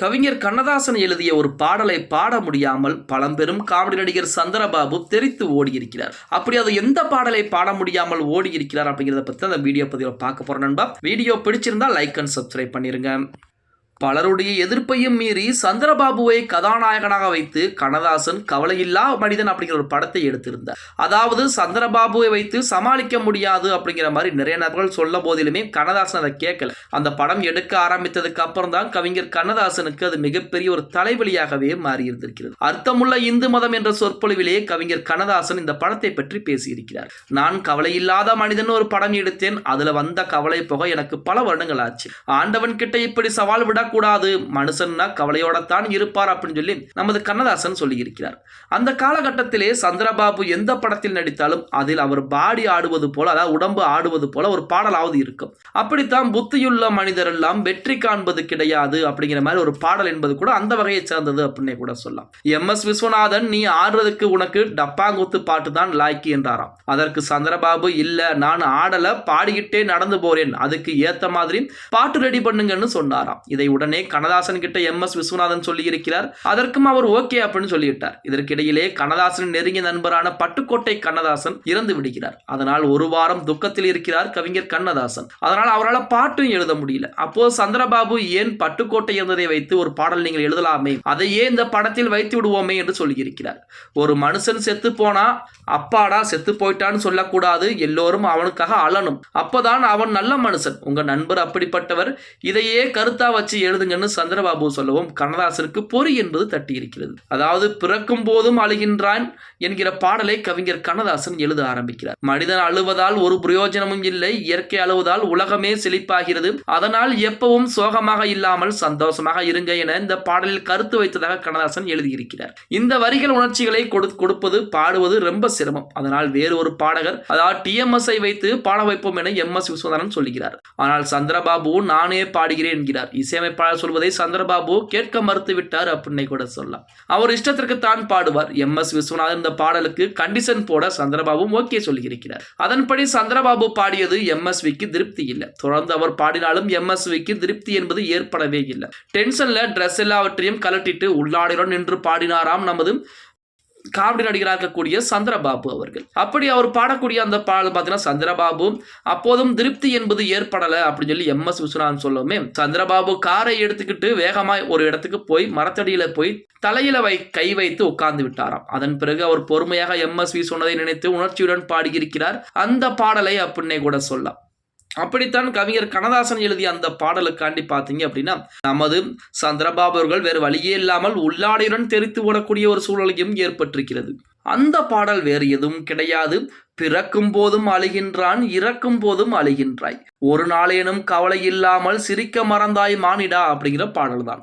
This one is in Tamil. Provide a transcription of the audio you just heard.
கவிஞர் கண்ணதாசன் எழுதிய ஒரு பாடலை பாட முடியாமல் பழம்பெரும் காமெடி நடிகர் சந்திரபாபு தெரித்து ஓடியிருக்கிறார். அப்படி அது எந்த பாடலை பாட முடியாமல் ஓடியிருக்கிறார் அப்படிங்கிறத பற்றி அந்த வீடியோ பதிவில் பார்க்க போறோம் நண்பா. வீடியோ பிடிச்சிருந்தா லைக் அண்ட் சப்ஸ்கிரைப் பண்ணிருங்க. பலருடைய எதிர்ப்பையும் மீறி சந்திரபாபுவை கதாநாயகனாக வைத்து கண்ணதாசன் கவலையில்லா மனிதன் அப்படிங்கிற ஒரு படத்தை எடுத்திருந்தார். அதாவது சந்திரபாபுவை வைத்து சமாளிக்க முடியாது அப்படிங்கிற மாதிரி நிறைய நபர்கள் சொல்ல போதிலுமே கண்ணதாசன் அதை கேட்கல. அந்த படம் எடுக்க ஆரம்பித்ததுக்கு அப்புறம் தான் கவிஞர் கண்ணதாசனுக்கு அது மிகப்பெரிய ஒரு தலைவலியாகவே மாறி இருந்திருக்கிறது. அர்த்தமுள்ள இந்து மதம் என்ற சொற்பொழிவிலே கவிஞர் கண்ணதாசன் இந்த படத்தை பற்றி பேசியிருக்கிறார். நான் கவலையில்லாத மனிதன் ஒரு படம் எடுத்தேன். அதுல வந்த கவலை போக எனக்கு பல வருடங்கள் ஆச்சு. ஆண்டவன் கிட்ட இப்படி சவால் விட விடக்கூடாது மனுஷன்னா கவலையோடத்தான் இருப்பார் அப்படின்னு சொல்லி நமது கண்ணதாசன் சொல்லியிருக்கிறார். அந்த காலகட்டத்திலே சந்திரபாபு எந்த படத்தில் நடித்தாலும் அதில் அவர் பாடி ஆடுவது போல அதாவது உடம்பு ஆடுவது போல ஒரு பாடலாவது இருக்கும். அப்படித்தான் புத்தியுள்ள மனிதர் எல்லாம் வெற்றி காண்பது கிடையாது அப்படிங்கிற மாதிரி ஒரு பாடல் என்பது கூட அந்த வகையை சேர்ந்தது அப்படின்னே கூட சொல்லலாம். எம். எஸ். விஸ்வநாதன் நீ ஆடுறதுக்கு உனக்கு டப்பாங்குத்து பாட்டு தான் லாய்க்கு என்றாராம். அதற்கு சந்திரபாபு இல்ல நான் ஆடல பாடிக்கிட்டே நடந்து போறேன். அதுக்கு ஏத்த மாதிரி பாட்டு ரெடி பண்ணுங்கன்னு சொன்னாராம். இதை உடனே கண்ணதாசன் கிட்ட எம் எஸ் விஸ்வநாதன் சொல்லியிருக்கிறார். அதற்கும் அவர் ஓகே அப்படின்னு சொல்லிவிட்டார். இதற்கிடையிலே கண்ணதாசன் நெருங்கிய நண்பரான பட்டுக்கோட்டை கண்ணதாசன் இறந்து விடுகிறார். அதனால் ஒரு வாரம் துக்கத்தில் இருக்கிறார் கவிஞர் கண்ணதாசன். அதனால் அவரால் பாட்டும் எழுத முடியல. அப்போது சந்திரபாபு ஏன் பட்டுக்கோட்டை இருந்ததை வைத்து ஒரு பாடல் நீங்கள் எழுதலாமே? அதையே இந்த படத்தில் வைத்து விடுவோமே என்று சொல்லியிருக்கிறார். ஒரு மனுஷன் செத்து போனா அப்பாடா செத்து போயிட்டான்னு சொல்லக்கூடாது. எல்லோரும் அவனுக்காக அழணும். அப்பதான் அவன் நல்ல மனுஷன். உங்க நண்பர் அப்படிப்பட்டவர். இதையே கருத்தா வச்சு எழுதுங்கன்னு சந்திரபாபு சொல்லவும். கண்ணதாசனுக்கு பொறி என்பது தட்டி இருக்கிறது அதாவது பிறக்கும் போதும் அழுகின்றான் என்கிற பாடலை கவிஞர் கண்ணதாசன் எழுத ஆரம்பிக்கிறார். மனிதன் அழுவதால் ஒரு பிரயோஜனமும் இல்லை. இயற்கை அழுவதால் உலகமே செழிப்பாகிறது. அதனால் எப்பவும் சோகமாக இல்லாமல் சந்தோஷமாக இருங்க என இந்த பாடலில் கருத்து வைத்ததாக கண்ணதாசன் எழுதியிருக்கிறார். இந்த வரிகள் உணர்ச்சிகளை கொடு கொடுப்பது பாடுவது ரொம்ப சிரமம். அதனால் வேறு ஒரு பாடகர் அதாவது டிஎம்எஸ் ஐ வைத்து பாட வைப்போம் என எம் எஸ் விஸ்வநாதன் சொல்கிறார் ஆனால் சந்திரபாபு நானே பாடுகிறேன் என்கிறார். இசையமைப்பு சொல்வதை சந்திரபாபு கேட்க மறுத்துவிட்டார் அப்படின்னு கூட சொல்லலாம். அவர் இஷ்டத்திற்கு தான் பாடுவார். எம். எஸ். விஸ்வநாதன் இந்த பாடலுக்கு கண்டிஷன் போட சந்திரபாபு ஓகே சொல்லியிருக்கிறார். அதன்படி சந்திரபாபு பாடியது எம்எஸ்விக்கு திருப்தி இல்லை. தொடர்ந்து அவர் பாடினாலும் எம்எஸ்விக்கு திருப்தி என்பது ஏற்படவே இல்லை. டென்ஷன்ல ட்ரெஸ் எல்லாவற்றையும் கலட்டிட்டு உள்ளாடையுடன் நின்று பாடினாராம் நமது காமெடி நடிகராக இருக்கக்கூடிய சந்திரபாபு அவர்கள். அப்படி அவர் பாடக்கூடிய அந்த பாடல் பார்த்தீங்கன்னா சந்திரபாபு அப்போதும் திருப்தி என்பது ஏற்படலை அப்படின்னு சொல்லி எம் எஸ் விஸ்வநாதன் சொல்லவுமே சந்திரபாபு காரை எடுத்துக்கிட்டு வேகமாய் ஒரு இடத்துக்கு போய் மரத்தடியில போய் தலையில வை கை வைத்து உட்கார்ந்து விட்டாராம். அதன் பிறகு அவர் பொறுமையாக எம் எஸ் வி சொன்னதை நினைத்து உணர்ச்சியுடன் பாடியிருக்கிறார். அந்த பாடலை அப்படின்னே கூட சொல்லலாம். அப்படித்தான் கவிஞர் கண்ணதாசன் எழுதிய அந்த பாடலுக்காண்டி பார்த்தீங்க அப்படின்னா நமது சந்திரபாபு அவர்கள் வேறு வழியே இல்லாமல் உள்ளாடையுடன் தெரித்து ஓடக்கூடிய ஒரு சூழலையும் ஏற்பட்டிருக்கிறது. அந்த பாடல் வேறு எதுவும் கிடையாது. பிறக்கும் போதும் அழுகின்றான் இறக்கும் போதும் அழுகின்றாய். ஒரு நாளேனும் கவலை இல்லாமல் சிரிக்க மறந்தாய் மானிடா அப்படிங்கிற பாடல் தான்